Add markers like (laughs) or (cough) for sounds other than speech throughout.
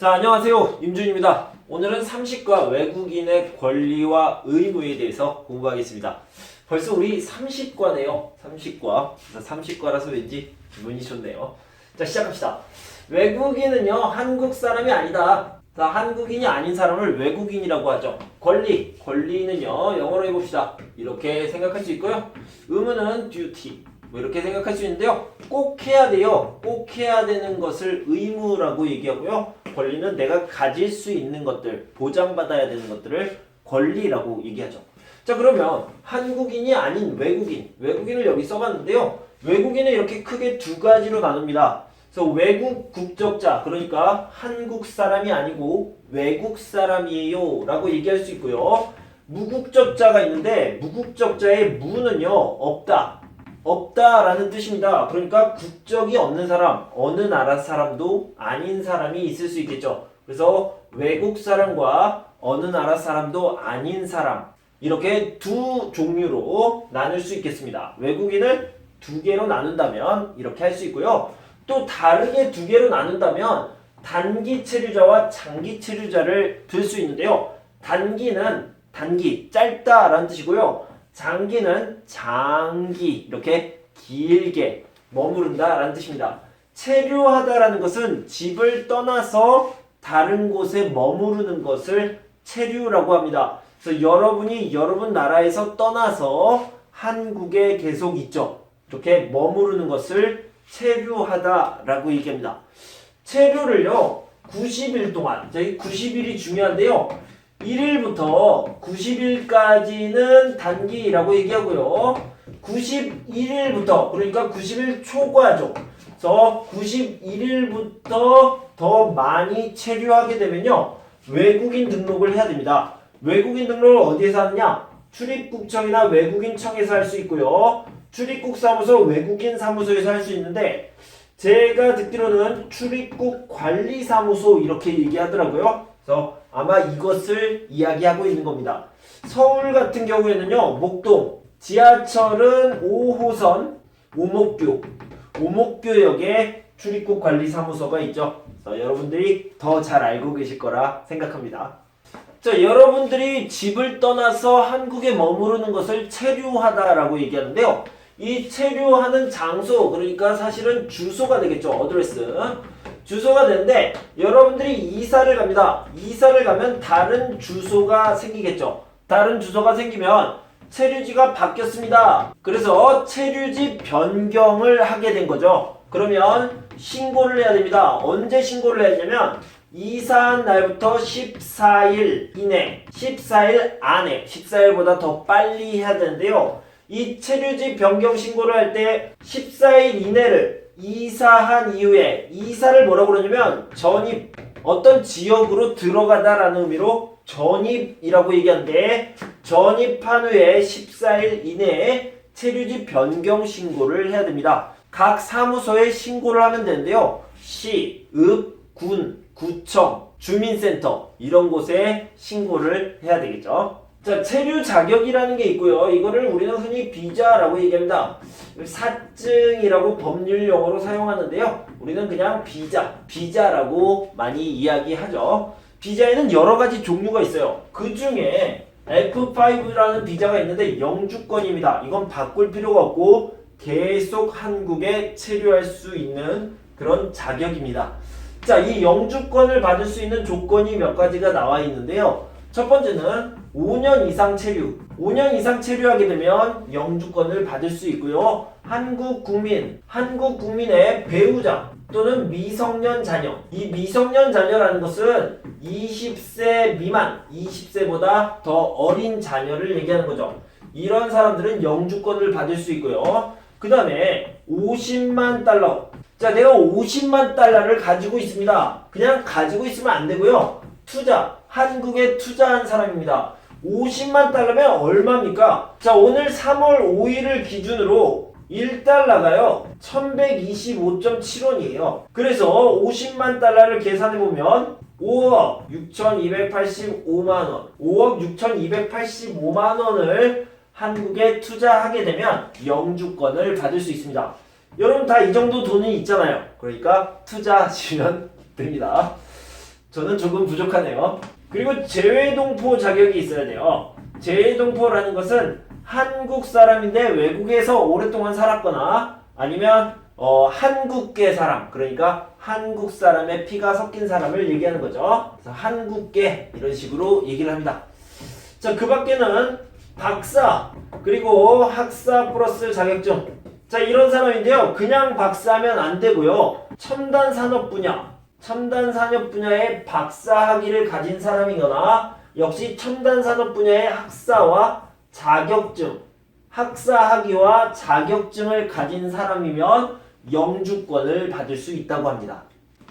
자, 안녕하세요. 임준입니다. 오늘은 삼식과 외국인의 권리와 의무에 대해서 공부하겠습니다. 벌써 우리 삼식과네요. 삼식과. 삼식과라서 왠지 기분이 좋네요. 자, 시작합시다. 외국인은요, 한국 사람이 아니다. 자, 한국인이 아닌 사람을 외국인이라고 하죠. 권리. 권리는요, 영어로 해봅시다. 이렇게 생각할 수 있고요. 의무는 duty. 뭐 이렇게 생각할 수 있는데요. 꼭 해야 돼요. 꼭 해야 되는 것을 의무라고 얘기하고요. 권리는 내가 가질 수 있는 것들, 보장받아야 되는 것들을 권리라고 얘기하죠. 자, 그러면 한국인이 아닌 외국인, 외국인을 여기 써봤는데요. 외국인은 이렇게 크게 두 가지로 나눕니다. 그래서 외국 국적자, 그러니까 한국 사람이 아니고 외국 사람이에요 라고 얘기할 수 있고요. 무국적자가 있는데 무국적자의 무는요, 없다. 없다라는 뜻입니다. 그러니까 국적이 없는 사람, 어느 나라 사람도 아닌 사람이 있을 수 있겠죠. 그래서 외국 사람과 어느 나라 사람도 아닌 사람 이렇게 두 종류로 나눌 수 있겠습니다. 외국인을 두 개로 나눈다면 이렇게 할 수 있고요. 또 다르게 두 개로 나눈다면 단기 체류자와 장기 체류자를 들 수 있는데요. 단기는 단기, 짧다라는 뜻이고요. 장기는 장기 이렇게 길게 머무른다 라는 뜻입니다. 체류하다라는 것은 집을 떠나서 다른 곳에 머무르는 것을 체류라고 합니다. 그래서 여러분이 여러분 나라에서 떠나서 한국에 계속 있죠. 이렇게 머무르는 것을 체류하다라고 얘기합니다. 체류를요 90일 동안 저희 90일이 중요한데요. 1일부터 90일까지는 단기라고 얘기하고요. 91일부터 그러니까 90일 초과죠. 그래서 91일부터 더 많이 체류하게 되면요. 외국인 등록을 해야 됩니다. 외국인 등록을 어디에서 하느냐? 출입국청이나 외국인청에서 할 수 있고요. 출입국 사무소, 외국인 사무소에서 할 수 있는데 제가 듣기로는 출입국 관리 사무소 이렇게 얘기하더라고요. 그래서 아마 이것을 이야기하고 있는 겁니다. 서울 같은 경우에는요, 목동, 지하철은 5호선 오목교, 오목교역에 출입국 관리 사무소가 있죠. 여러분들이 더 잘 알고 계실 거라 생각합니다. 자, 여러분들이 집을 떠나서 한국에 머무르는 것을 체류하다라고 얘기하는데요. 이 체류하는 장소, 그러니까 사실은 주소가 되겠죠. 어드레스. 주소가 되는데 여러분들이 이사를 갑니다. 이사를 가면 다른 주소가 생기겠죠. 다른 주소가 생기면 체류지가 바뀌었습니다. 그래서 체류지 변경을 하게 된 거죠. 그러면 신고를 해야 됩니다. 언제 신고를 해야 되냐면 이사한 날부터 14일 이내, 14일 안에, 14일보다 더 빨리 해야 되는데요. 이 체류지 변경 신고를 할 때 14일 이내를 이사한 이후에 이사를 뭐라고 그러냐면 전입 어떤 지역으로 들어가다라는 의미로 전입이라고 얘기하는데 전입한 후에 14일 이내에 체류지 변경 신고를 해야 됩니다. 각 사무소에 신고를 하면 되는데요. 시, 읍, 군, 구청, 주민센터 이런 곳에 신고를 해야 되겠죠. 자, 체류 자격이라는 게 있고요. 이거를 우리는 흔히 비자라고 얘기합니다. 사증이라고 법률 용어로 사용하는데요. 우리는 그냥 비자, 비자라고 많이 이야기하죠. 비자에는 여러 가지 종류가 있어요. 그 중에 F5라는 비자가 있는데 영주권입니다. 이건 바꿀 필요가 없고 계속 한국에 체류할 수 있는 그런 자격입니다. 자, 이 영주권을 받을 수 있는 조건이 몇 가지가 나와 있는데요. 첫 번째는 5년 이상 체류. 5년 이상 체류하게 되면 영주권을 받을 수 있고요. 한국 국민, 한국 국민의 배우자 또는 미성년 자녀. 이 미성년 자녀라는 것은 20세 미만, 20세보다 더 어린 자녀를 얘기하는 거죠. 이런 사람들은 영주권을 받을 수 있고요. 그 다음에 50만 달러. 자, 내가 50만 달러를 가지고 있습니다. 그냥 가지고 있으면 안 되고요. 투자, 한국에 투자한 사람입니다. 50만 달러면 얼마입니까? 자, 오늘 3월 5일을 기준으로 1달러가요. 1125.7원이에요. 그래서 50만 달러를 계산해 보면 5억 6,285만 원, 5억 6,285만 원을 한국에 투자하게 되면 영주권을 받을 수 있습니다. 여러분 다 이 정도 돈이 있잖아요. 그러니까 투자하시면 (laughs) 됩니다. 저는 조금 부족하네요. 그리고 재외동포 자격이 있어야 돼요. 재외동포라는 것은 한국 사람인데 외국에서 오랫동안 살았거나 아니면 어, 한국계 사람 그러니까 한국 사람의 피가 섞인 사람을 얘기하는 거죠. 그래서 한국계 이런 식으로 얘기를 합니다. 자, 그 밖에는 박사 그리고 학사 플러스 자격증 자 이런 사람인데요 그냥 박사하면 안 되고요 첨단 산업 분야 첨단 산업 분야의 박사 학위를 가진 사람이거나 역시 첨단 산업 분야의 학사와 자격증 학사 학위와 자격증을 가진 사람이면 영주권을 받을 수 있다고 합니다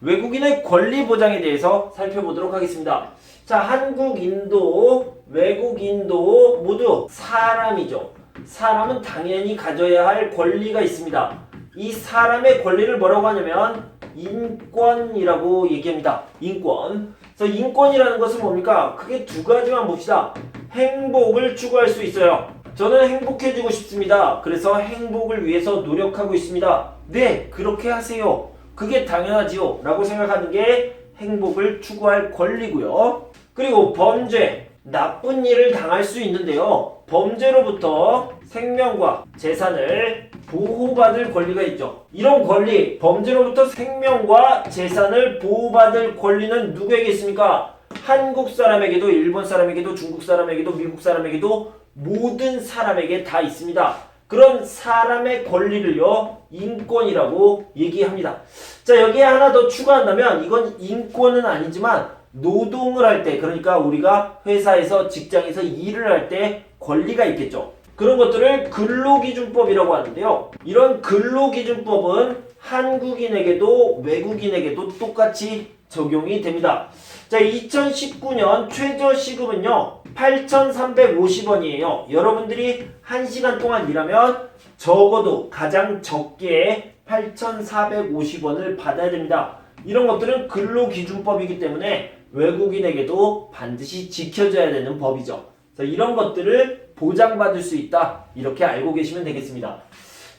외국인의 권리 보장에 대해서 살펴보도록 하겠습니다 자 한국 인도 외국인도 모두 사람이죠. 사람은 당연히 가져야 할 권리가 있습니다. 이 사람의 권리를 뭐라고 하냐면 인권이라고 얘기합니다. 인권. 그래서 인권이라는 것은 뭡니까? 크게 두 가지만 봅시다. 행복을 추구할 수 있어요. 저는 행복해지고 싶습니다. 그래서 행복을 위해서 노력하고 있습니다. 네, 그렇게 하세요. 그게 당연하지요. 라고 생각하는 게 행복을 추구할 권리고요. 그리고 범죄. 나쁜 일을 당할 수 있는데요. 범죄로부터 생명과 재산을 보호받을 권리가 있죠. 이런 권리, 범죄로부터 생명과 재산을 보호받을 권리는 누구에게 있습니까? 한국 사람에게도, 일본 사람에게도, 중국 사람에게도, 미국 사람에게도 모든 사람에게 다 있습니다. 그런 사람의 권리를요, 인권이라고 얘기합니다. 자, 여기에 하나 더 추가한다면, 이건 인권은 아니지만, 노동을 할 때, 그러니까 우리가 회사에서 직장에서 일을 할 때 권리가 있겠죠. 그런 것들을 근로기준법이라고 하는데요. 이런 근로기준법은 한국인에게도 외국인에게도 똑같이 적용이 됩니다. 자, 2019년 최저 시급은요, 8,350원이에요. 여러분들이 1시간 동안 일하면 적어도 가장 적게 8,450원을 받아야 됩니다. 이런 것들은 근로기준법이기 때문에 외국인에게도 반드시 지켜져야 되는 법이죠. 그래서 이런 것들을 보장받을 수 있다. 이렇게 알고 계시면 되겠습니다.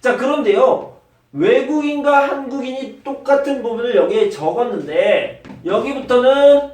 자, 그런데요. 외국인과 한국인이 똑같은 부분을 여기에 적었는데 여기부터는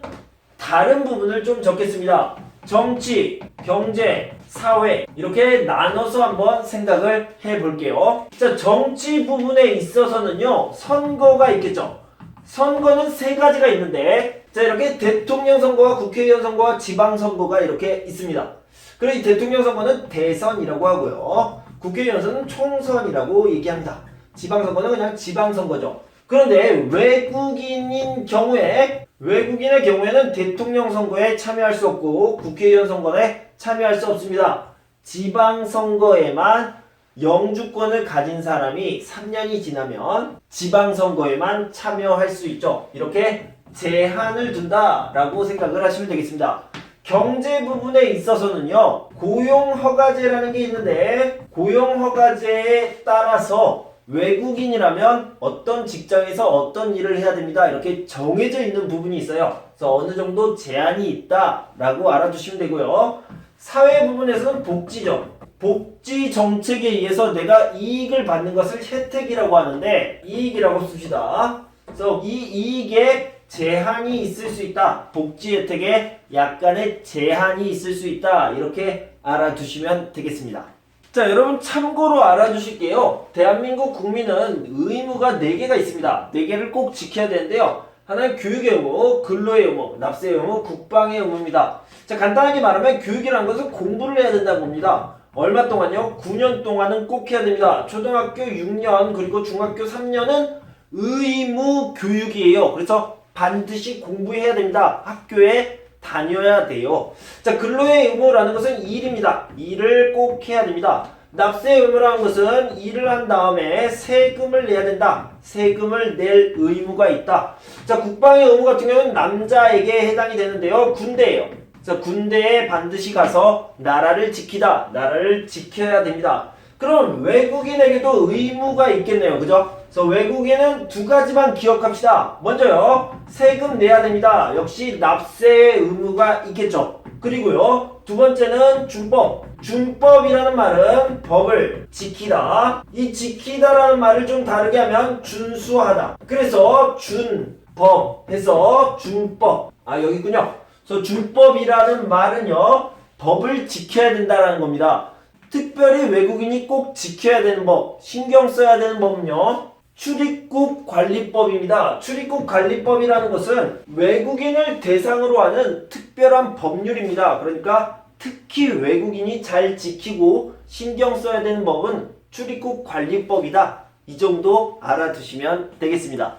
다른 부분을 좀 적겠습니다. 정치, 경제, 사회 이렇게 나눠서 한번 생각을 해 볼게요. 자, 정치 부분에 있어서는요. 선거가 있겠죠. 선거는 세 가지가 있는데 자 이렇게 대통령 선거와 국회의원 선거와 지방 선거가 이렇게 있습니다. 그리고 이 대통령 선거는 대선이라고 하고요. 국회의원 선거는 총선이라고 얘기합니다. 지방 선거는 그냥 지방 선거죠. 그런데 외국인인 경우에 외국인의 경우에는 대통령 선거에 참여할 수 없고 국회의원 선거에 참여할 수 없습니다. 지방 선거에만 영주권을 가진 사람이 3년이 지나면 지방선거에만 참여할 수 있죠. 이렇게 제한을 둔다라고 생각을 하시면 되겠습니다. 경제 부분에 있어서는요, 고용 허가제라는 게 있는데, 고용 허가제에 따라서 외국인이라면 어떤 직장에서 어떤 일을 해야 됩니다. 이렇게 정해져 있는 부분이 있어요. 그래서 어느 정도 제한이 있다라고 알아두시면 되고요. 사회 부분에서는 복지죠. 복지 정책에 의해서 내가 이익을 받는 것을 혜택이라고 하는데 이익이라고 씁시다. 그래서 이 이익에 제한이 있을 수 있다. 복지 혜택에 약간의 제한이 있을 수 있다. 이렇게 알아두시면 되겠습니다. 자, 여러분 참고로 알아두실게요. 대한민국 국민은 의무가 4개가 있습니다. 4개를 꼭 지켜야 되는데요. 하나는 교육의 의무, 근로의 의무, 납세의 의무, 국방의 의무입니다. 자, 간단하게 말하면 교육이라는 것은 공부를 해야 된다고 봅니다. 얼마 동안요? 9년 동안은 꼭 해야 됩니다. 초등학교 6년 그리고 중학교 3년은 의무 교육이에요. 그래서 반드시 공부해야 됩니다. 학교에 다녀야 돼요. 자, 근로의 의무라는 것은 일입니다. 일을 꼭 해야 됩니다. 납세 의무라는 것은 일을 한 다음에 세금을 내야 된다. 세금을 낼 의무가 있다. 자, 국방의 의무 같은 경우는 남자에게 해당이 되는데요. 군대예요. 그래서 군대에 반드시 가서 나라를 지키다. 나라를 지켜야 됩니다. 그럼 외국인에게도 의무가 있겠네요. 그죠? 그래서 외국인은 두 가지만 기억합시다. 먼저요. 세금 내야 됩니다. 역시 납세의 의무가 있겠죠. 그리고요. 두 번째는 준법. 준법이라는 말은 법을 지키다. 이 지키다라는 말을 좀 다르게 하면 준수하다. 그래서 준범 해서 준법. 아 여기 있군요. 그래서 준법이라는 말은요. 법을 지켜야 된다라는 겁니다. 특별히 외국인이 꼭 지켜야 되는 법, 신경 써야 되는 법은요. 출입국 관리법입니다. 출입국 관리법이라는 것은 외국인을 대상으로 하는 특별한 법률입니다. 그러니까 특히 외국인이 잘 지키고 신경 써야 되는 법은 출입국 관리법이다. 이 정도 알아두시면 되겠습니다.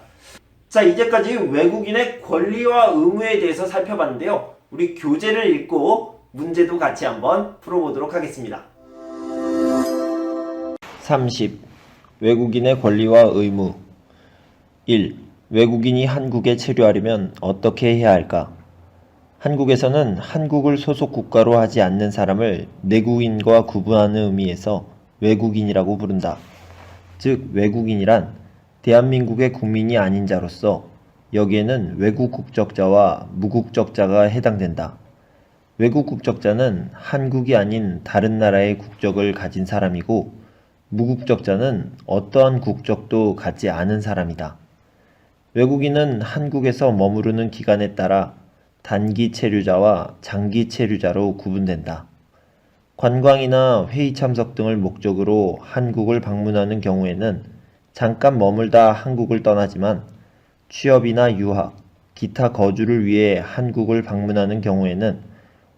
자, 이제까지 외국인의 권리와 의무에 대해서 살펴봤는데요. 우리 교재를 읽고 문제도 같이 한번 풀어보도록 하겠습니다. 30. 외국인의 권리와 의무 1. 외국인이 한국에 체류하려면 어떻게 해야 할까? 한국에서는 한국을 소속 국가로 하지 않는 사람을 내국인과 구분하는 의미에서 외국인이라고 부른다. 즉, 외국인이란 대한민국의 국민이 아닌 자로서 여기에는 외국 국적자와 무국적자가 해당된다. 외국 국적자는 한국이 아닌 다른 나라의 국적을 가진 사람이고 무국적자는 어떠한 국적도 갖지 않은 사람이다. 외국인은 한국에서 머무르는 기간에 따라 단기 체류자와 장기 체류자로 구분된다. 관광이나 회의 참석 등을 목적으로 한국을 방문하는 경우에는 잠깐 머물다 한국을 떠나지만 취업이나 유학, 기타 거주를 위해 한국을 방문하는 경우에는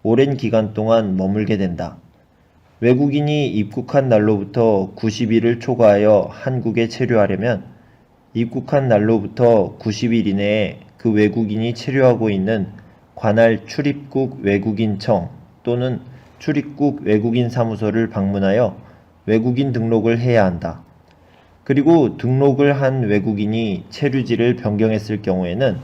오랜 기간 동안 머물게 된다. 외국인이 입국한 날로부터 90일을 초과하여 한국에 체류하려면 입국한 날로부터 90일 이내에 그 외국인이 체류하고 있는 관할 출입국 외국인청 또는 출입국 외국인 사무소를 방문하여 외국인 등록을 해야 한다. 그리고 등록을 한 외국인이 체류지를 변경했을 경우에는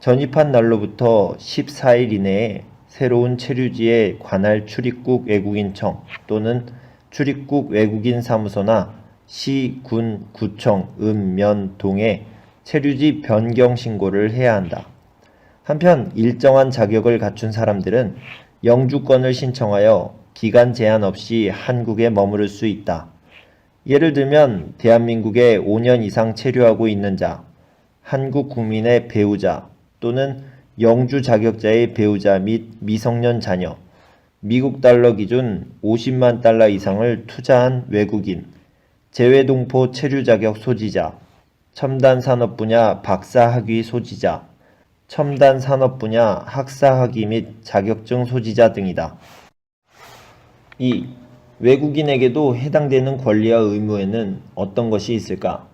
전입한 날로부터 14일 이내에 새로운 체류지의 관할 출입국 외국인청 또는 출입국 외국인 사무소나 시, 군, 구청, 읍, 면, 동에 체류지 변경 신고를 해야 한다. 한편 일정한 자격을 갖춘 사람들은 영주권을 신청하여 기간 제한 없이 한국에 머무를 수 있다. 예를 들면 대한민국에 5년 이상 체류하고 있는 자, 한국 국민의 배우자 또는 영주 자격자의 배우자 및 미성년 자녀, 미국 달러 기준 50만 달러 이상을 투자한 외국인, 재외동포 체류 자격 소지자, 첨단 산업 분야 박사 학위 소지자, 첨단 산업 분야 학사 학위 및 자격증 소지자 등이다. 2. 외국인에게도 해당되는 권리와 의무에는 어떤 것이 있을까?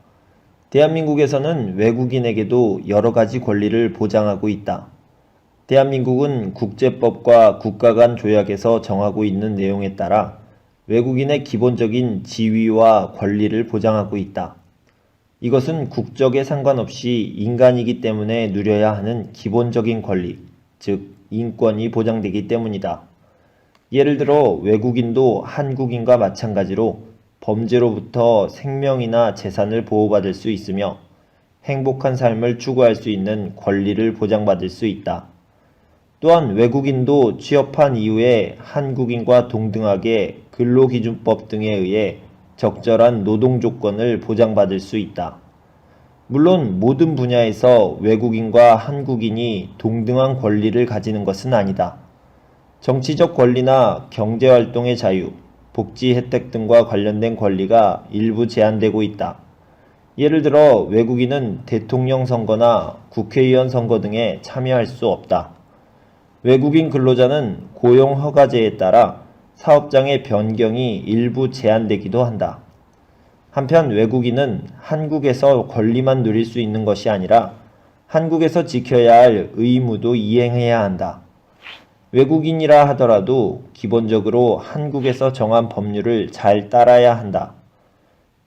대한민국에서는 외국인에게도 여러 가지 권리를 보장하고 있다. 대한민국은 국제법과 국가 간 조약에서 정하고 있는 내용에 따라 외국인의 기본적인 지위와 권리를 보장하고 있다. 이것은 국적에 상관없이 인간이기 때문에 누려야 하는 기본적인 권리, 즉, 인권이 보장되기 때문이다. 예를 들어 외국인도 한국인과 마찬가지로 범죄로부터 생명이나 재산을 보호받을 수 있으며 행복한 삶을 추구할 수 있는 권리를 보장받을 수 있다. 또한 외국인도 취업한 이후에 한국인과 동등하게 근로기준법 등에 의해 적절한 노동 조건을 보장받을 수 있다. 물론 모든 분야에서 외국인과 한국인이 동등한 권리를 가지는 것은 아니다. 정치적 권리나 경제활동의 자유, 복지 혜택 등과 관련된 권리가 일부 제한되고 있다. 예를 들어 외국인은 대통령 선거나 국회의원 선거 등에 참여할 수 없다. 외국인 근로자는 고용 허가제에 따라 사업장의 변경이 일부 제한되기도 한다. 한편 외국인은 한국에서 권리만 누릴 수 있는 것이 아니라 한국에서 지켜야 할 의무도 이행해야 한다. 외국인이라 하더라도 기본적으로 한국에서 정한 법률을 잘 따라야 한다.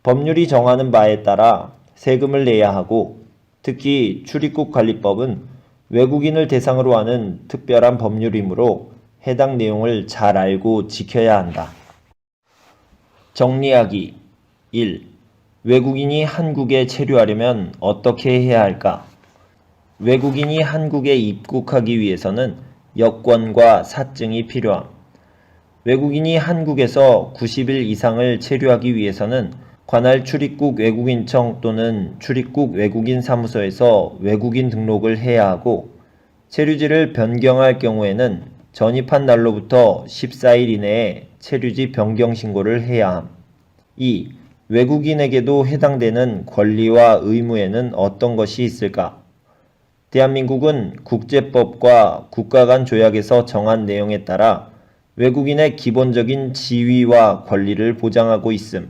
법률이 정하는 바에 따라 세금을 내야 하고 특히 출입국 관리법은 외국인을 대상으로 하는 특별한 법률이므로 해당 내용을 잘 알고 지켜야 한다. 정리하기 1. 외국인이 한국에 체류하려면 어떻게 해야 할까? 외국인이 한국에 입국하기 위해서는 여권과 사증이 필요함. 외국인이 한국에서 90일 이상을 체류하기 위해서는 관할 출입국 외국인청 또는 출입국 외국인 사무소에서 외국인 등록을 해야 하고 체류지를 변경할 경우에는 전입한 날로부터 14일 이내에 체류지 변경 신고를 해야 함. 2. 외국인에게도 해당되는 권리와 의무에는 어떤 것이 있을까? 대한민국은 국제법과 국가 간 조약에서 정한 내용에 따라 외국인의 기본적인 지위와 권리를 보장하고 있음.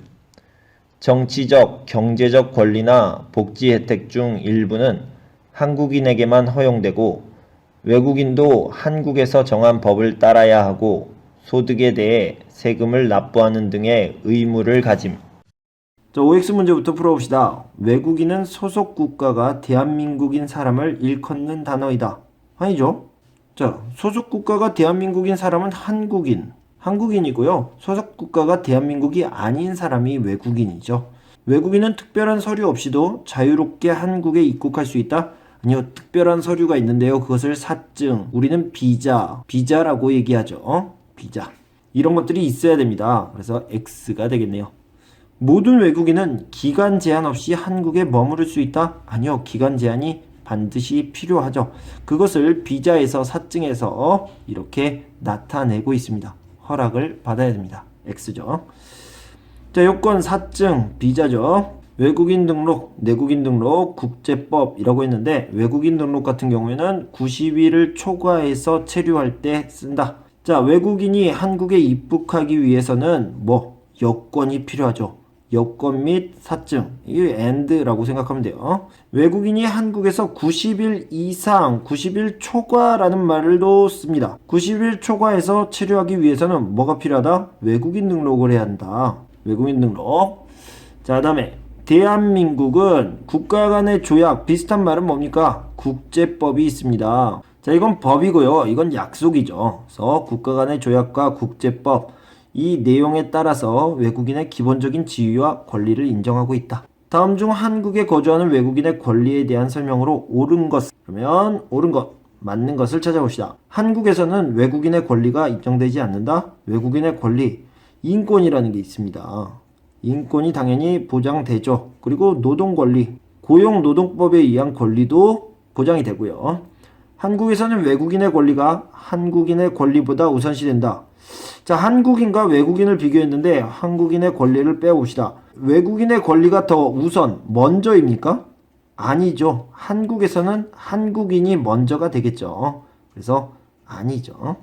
정치적, 경제적 권리나 복지 혜택 중 일부는 한국인에게만 허용되고 외국인도 한국에서 정한 법을 따라야 하고 소득에 대해 세금을 납부하는 등의 의무를 가짐. 자, OX 문제부터 풀어봅시다. 외국인은 소속 국가가 대한민국인 사람을 일컫는 단어이다. 아니죠? 자, 소속 국가가 대한민국인 사람은 한국인, 한국인이고요. 소속 국가가 대한민국이 아닌 사람이 외국인이죠. 외국인은 특별한 서류 없이도 자유롭게 한국에 입국할 수 있다? 아니요, 특별한 서류가 있는데요. 그것을 사증, 우리는 비자, 비자라고 얘기하죠. 어? 비자. 이런 것들이 있어야 됩니다. 그래서 X가 되겠네요. 모든 외국인은 기간 제한 없이 한국에 머무를 수 있다? 아니요. 기간 제한이 반드시 필요하죠. 그것을 비자에서 사증에서 이렇게 나타내고 있습니다. 허락을 받아야 됩니다. X죠. 자, 요건 사증, 비자죠. 외국인 등록, 내국인 등록, 국제법이라고 했는데 외국인 등록 같은 경우에는 90일을 초과해서 체류할 때 쓴다. 자, 외국인이 한국에 입국하기 위해서는 뭐 여권이 필요하죠. 여권 및 사증, 이게 and라고 생각하면 돼요. 외국인이 한국에서 90일 이상, 90일 초과라는 말도 씁니다. 90일 초과해서 체류하기 위해서는 뭐가 필요하다? 외국인 등록을 해야 한다. 외국인 등록. 자, 다음에 대한민국은 국가 간의 조약 비슷한 말은 뭡니까? 국제법이 있습니다. 자, 이건 법이고요. 이건 약속이죠. 그래서 국가 간의 조약과 국제법 이 내용에 따라서 외국인의 기본적인 지위와 권리를 인정하고 있다. 다음 중 한국에 거주하는 외국인의 권리에 대한 설명으로 옳은 것 그러면 옳은 것 맞는 것을 찾아봅시다. 한국에서는 외국인의 권리가 인정되지 않는다. 외국인의 권리 인권이라는 게 있습니다. 인권이 당연히 보장되죠. 그리고 노동 권리, 고용 노동법에 의한 권리도 보장이 되고요. 한국에서는 외국인의 권리가 한국인의 권리보다 우선시된다. 자, 한국인과 외국인을 비교했는데 한국인의 권리를 빼봅시다. 외국인의 권리가 더 우선, 먼저입니까? 아니죠. 한국에서는 한국인이 먼저가 되겠죠. 그래서 아니죠.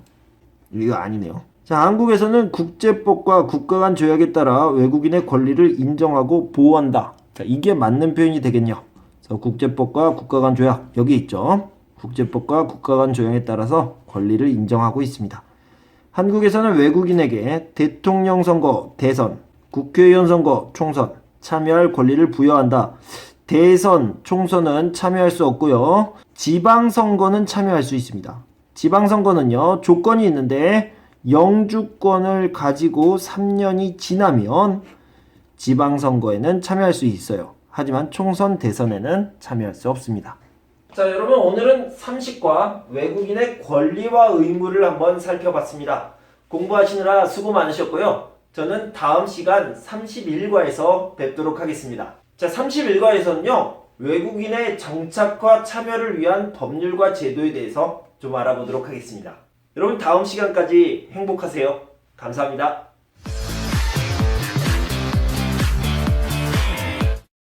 이거 아니네요. 자, 한국에서는 국제법과 국가 간 조약에 따라 외국인의 권리를 인정하고 보호한다. 자, 이게 맞는 표현이 되겠냐? 국제법과 국가 간 조약 여기 있죠. 국제법과 국가 간 조약에 따라서 권리를 인정하고 있습니다. 한국에서는 외국인에게 대통령 선거, 대선, 국회의원 선거, 총선 참여할 권리를 부여한다. 대선, 총선은 참여할 수 없고요. 지방선거는 참여할 수 있습니다. 지방선거는요, 조건이 있는데 영주권을 가지고 3년이 지나면 지방선거에는 참여할 수 있어요. 하지만 총선, 대선에는 참여할 수 없습니다. 자, 여러분 오늘은 30과 외국인의 권리와 의무를 한번 살펴봤습니다. 공부하시느라 수고 많으셨고요. 저는 다음 시간 31과에서 뵙도록 하겠습니다. 자, 31과에서는요. 외국인의 정착과 참여를 위한 법률과 제도에 대해서 좀 알아보도록 하겠습니다. 여러분 다음 시간까지 행복하세요. 감사합니다.